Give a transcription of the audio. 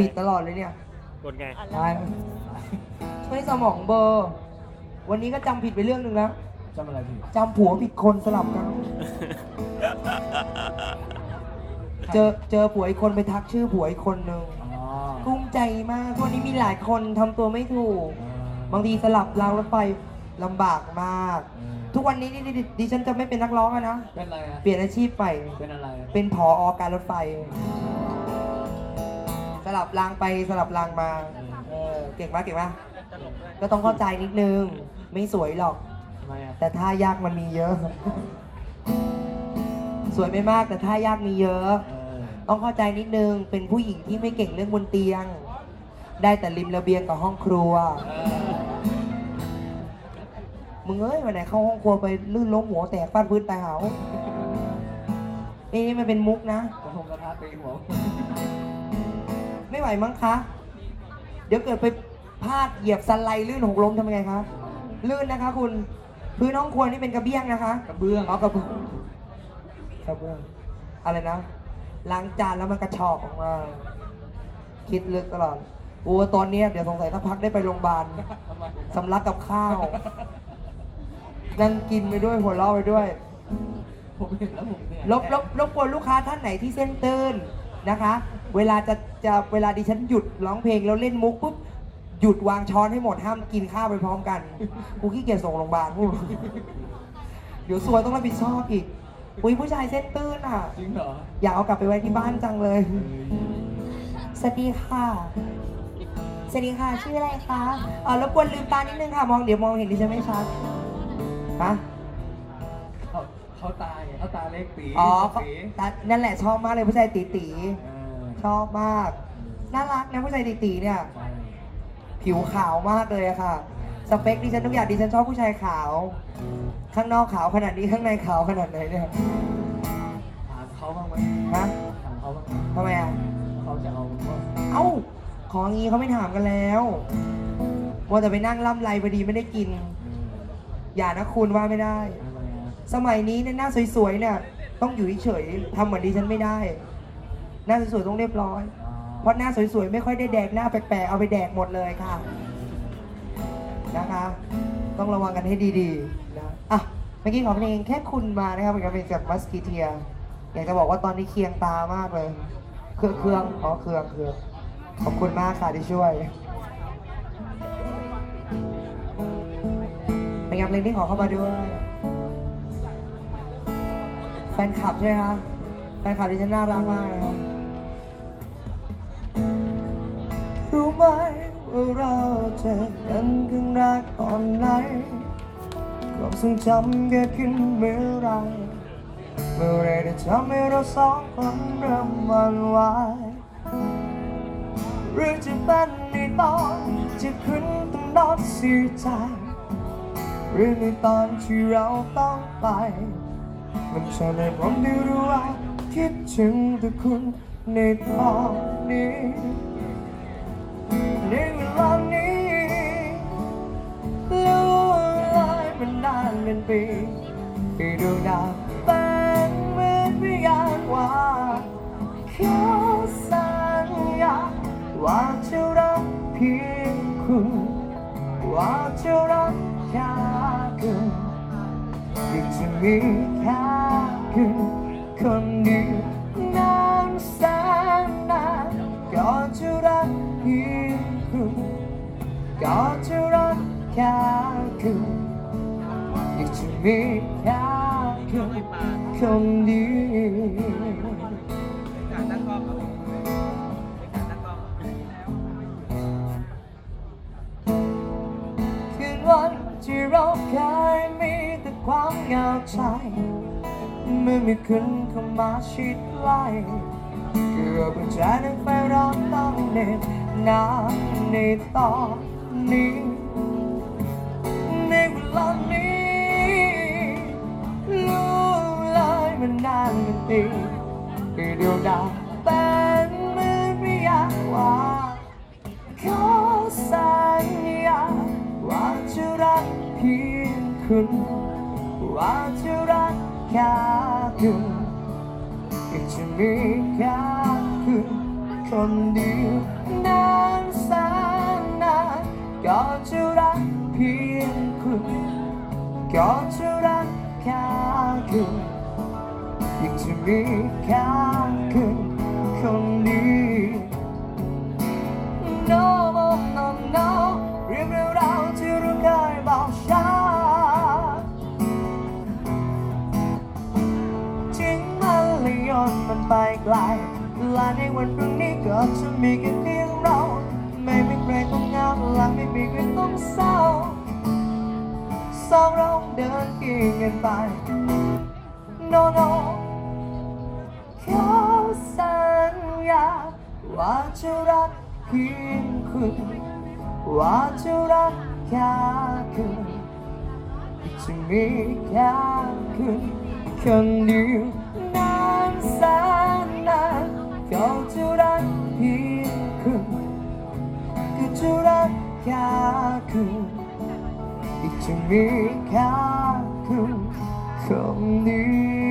ผิดตลอดเลยเนี่ยกดไงใช่ช่วยสมองเบอร์วันนี้ก็จำผิดไปเรื่องหนึ่งแล้วจำอะไรพี่จำผัวผิดคนสลับกัน เจอเจอผัวอีกคนไปทักชื่อผัวอีกคนหนึ่งอ๋อกุ้มใจมากวันนี้มีหลายคนทำตัวไม่ถูก บางทีสลับรางรถไฟลำบากมาก ทุกวันนี้นี่ดิดิฉันจะไม่เป็นนักร้องแล้วนะ เป็นอะไรอะเปลี่ยนอาชีพไป เป็นอะไรอะเป็นผออการรถไฟส ลับรางไปสลับรางมาเออเก่งมากเก่งมากก็ต้องเข้าใจนิดนึง ไม่สวยหรอก ทำไมอะแต่ท่ายากมันมีเยอะ สวยไม่มากแต่ท่ายากมีเยอะ เออต้องเข้าใจนิดนึง เป็นผู้หญิงที่ไม่เก่งเรื่องบนเตียง ได้แต่ริมระเบียงกับห้องครัวเออมึงเอ้ยวันไหนเข้าห้องครัวไปลื่นล้มหัวแตกฟาดพื้นตายเหาเอ๊ะมันเป็นมุกนะ กระทงกระทะตีหัว ไม่ไหวมั้งคะ เดี๋ยวเกิดไปพลาดเหยียบสไลด์ลื่นหกล้มทำไงคะ ลื่นนะคะ คุณพื้นห้องครัวนี่เป็นกระเบื้องนะคะกระเบื้องอ๋อกระเบื้องกระเบื้องอะไรนะล้างจานแล้วมันกระชอกออกมา คิดลึกตลอดโอ้ตอนเนี้ยเดี๋ยวสงสัยถ้าพักได้ไปโรงพยาบาลทำไมสำลักกับข้าวนั่งกินไปด้วยหัวเราะไปด้วยผมเห็นแล้วผมเนี่ยลบลบลบกวนลูกค้าท่านไหนที่เส้นตื้นนะคะ เวลาจะจะเวลาดิฉันหยุดร้องเพลงแล้วเล่นมุกปุ๊บหยุดวางช้อนให้หมดห้ามกินข้าวไปพร้อมกันกูขี้เกียจส่งโรงพยาบาลพูดเดี๋ยวซวยต้องรับผิดชอบอีกอุ้ยผู้ชายเส้นตื้นอะ จริงเหรอ อยากเอากลับไปไว้ที่บ้านจังเลยสวัสดีค่ะสวัสดีค่ะ ชื่ออะไรคะเออรบกวนลืมตานิดนึงค่ะ มองเดี๋ยวมองเห็นดิฉันไม่ชัดฮะเขาเขาตายเขาตาเล็กปีอ๋อเขาปีตานั่นแหละชอบมากเลยผู้ชายตีตีเออๆ ชอบมาก น่ารักนะผู้ชายตีตีๆเนี่ยใช่ผิวขาวมากเลยอะค่ะ สเปคดิฉันทุกอย่างดิฉันชอบผู้ชายขาว ข้างนอกขาวขนาดนี้ข้างในขาวขนาดไหนเนี่ยถามเขาบ้างไหมฮะถามเขาบ้างไหมทำไมอะเขาจะเอาว่าเอ้า ของงี้เขาไม่ถามกันแล้วว่าแต่ไปนั่งล่ำไรพอดีไม่ได้กินอืมอย่านะคุณว่าไม่ได้ ทำไมอะสมัยนี้เนี่ยหน้าสวยๆเนี่ยต้องอยู่เฉยๆทำเหมือนดิฉันไม่ได้ หน้าสวยๆต้องเรียบร้อยอ๋อเพราะหน้าสวยๆไม่ค่อยได้แดกหน้าแปลกๆเอาไปแดกหมดเลยค่ะ นะคะ ต้องระวังกันให้ดีๆนะอะเมื่อกี้ขอเพลงแค่คุณมานะครับเป็นการเพลงจากมัสกีเทียอยากจะบอกว่าตอนนี้เคียงตามากเลย เครื่องเครื่องอ๋อเครื่องเครื่องขอบคุณมากค่ะที่ช่วยเป็นงานเพลงที่ขอเข้ามาด้วยแฟนคลับใช่ไหมคะ แฟนคลับที่ฉันน่ารักมากนะครับรู้ไหมว่าเราเจอกันครั้งแรกตอนไหนความทรงจำเกิดขึ้นเมื่อไรเมื่อไรที่ทำให้เราสองคนเริ่มหวันไหวหรือจะเป็นในตอนที่คุณต้องนอนเสียใจหรือในตอนที่เราต้องไป มันจะในผมที่รู้ว่า คิดถึงแต่คุณในตอนนี้ในเวลานี้รู้ลอยมันนานเป็นปีที่ดวงดาวเป็นเหมือนพยานว่าเขาสัญญาว่าจะรักเพียงคุณว่าจะรักแค่คุณยังจะมี จะมีแค่คุณคนเดียวคืนวันที่เราเคยมีแต่ความเหงาใจเมื่อมีคุณเข้ามาชิดไล่เกือบหัวใจนั้นไฟร้อนต้องเหน็บหนาวในตอนนี้างกันเดือเดียวดาวเป็นมือเรียกว่าขอสัญญาว่าจะรักเพียงคุณว่าจะรักแค่คุณก็จะมีแค่คุณคนเดียวนานแสนนานก็จะรักเพียงคุณก็จะรักแค่คุณ ยังจะมีค่คุณคนดียว No no no no เรื่องราวที่เราเคยบอกฉันทิ้งมันเลยโยนมันไปไกลและในวันพรุ่งนี้ก็จะมีแค่เพียงเรา ไม่มีใครต้องเหงาและไม่มีใครต้องเศร้าสองเราเดินเคียงกันไป No no 와주라 힐군 와주라 야근. 이쯤이 야근. 견류 난사나. 겨주라 힐군 그주라 야근. 이쯤이 야근. 견류